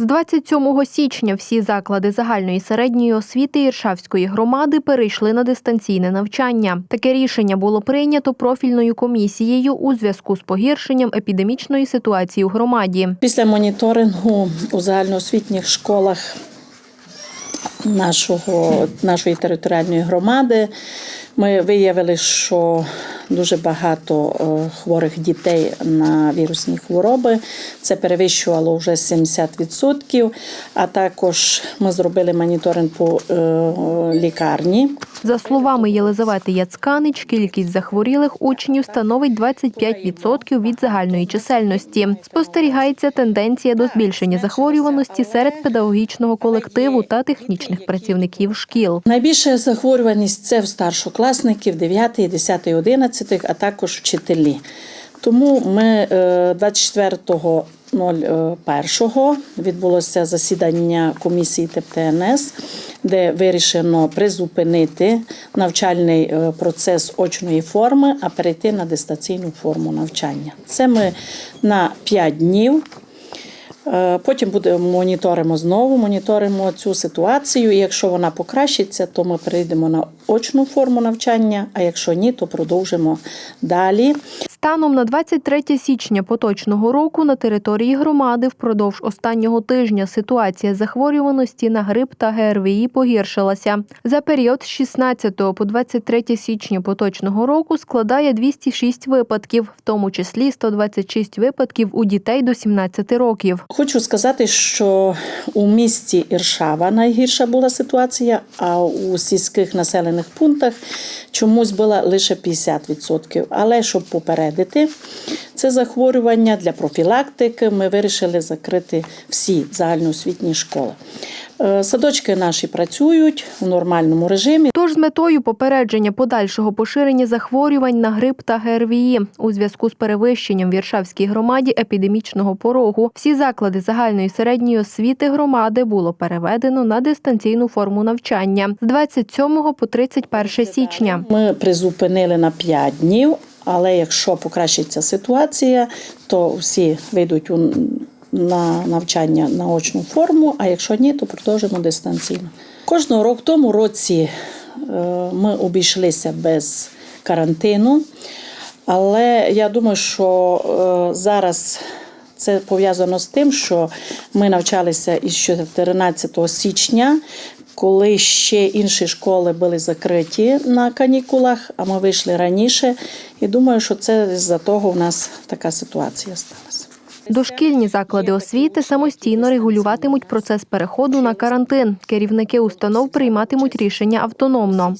З 27 січня всі заклади загальної середньої освіти Іршавської громади перейшли на дистанційне навчання. Таке рішення було прийнято профільною комісією у зв'язку з погіршенням епідемічної ситуації у громаді. Після моніторингу у загальноосвітніх школах нашого, нашої територіальної громади ми виявили, що дуже багато е, хворих дітей на вірусні хвороби. Це перевищувало вже 70%. А також ми зробили моніторинг по е, лікарні. За словами Єлизавети Яцканич, кількість захворілих учнів становить 25% від загальної чисельності. Спостерігається тенденція до збільшення захворюваності серед педагогічного колективу та технічних працівників шкіл. Найбільша захворюваність це в старшокласників 9, 10, 11, а також вчителі. Тому ми е, 24.01 відбулося засідання комісії ТПНС, де вирішено призупинити навчальний е, процес очної форми, а перейти на дистанційну форму навчання. Це ми на 5 днів. Е, Потім буде моніторимо знову, моніторимо цю ситуацію. І якщо вона покращиться, то ми перейдемо на очну форму навчання. А якщо ні, то продовжимо далі. Станом на 23 січня поточного року на території громади впродовж останнього тижня ситуація захворюваності на грип та ГРВІ погіршилася. За період з 16 по 23 січня поточного року складає 206 випадків, в тому числі 126 випадків у дітей до 17 років. Хочу сказати, що у місті Іршава найгірша була ситуація, а у сільських населених пунктах чомусь була лише 50%. Але щоб попередити це захворювання для профілактики, ми вирішили закрити всі загальноосвітні школи. Е, Садочки наші працюють у нормальному режимі. Тож з метою попередження подальшого поширення захворювань на грип та ГРВІ у зв'язку з перевищенням в Віршавській громаді епідемічного порогу всі заклади загальної середньої освіти громади було переведено на дистанційну форму навчання з 27 по 31 січня. Ми призупинили на 5 днів, але якщо покращиться ситуація, то всі вийдуть у на навчання на очну форму, а якщо ні, то продовжимо дистанційно. Кожного року тому році е, ми обійшлися без карантину, але я думаю, що е, зараз це пов'язано з тим, що ми навчалися із 14 січня, коли ще інші школи були закриті на канікулах, а ми вийшли раніше. І думаю, що це з-за того в нас така ситуація сталася. Дошкільні заклади освіти самостійно регулюватимуть процес переходу на карантин. Керівники установ прийматимуть рішення автономно.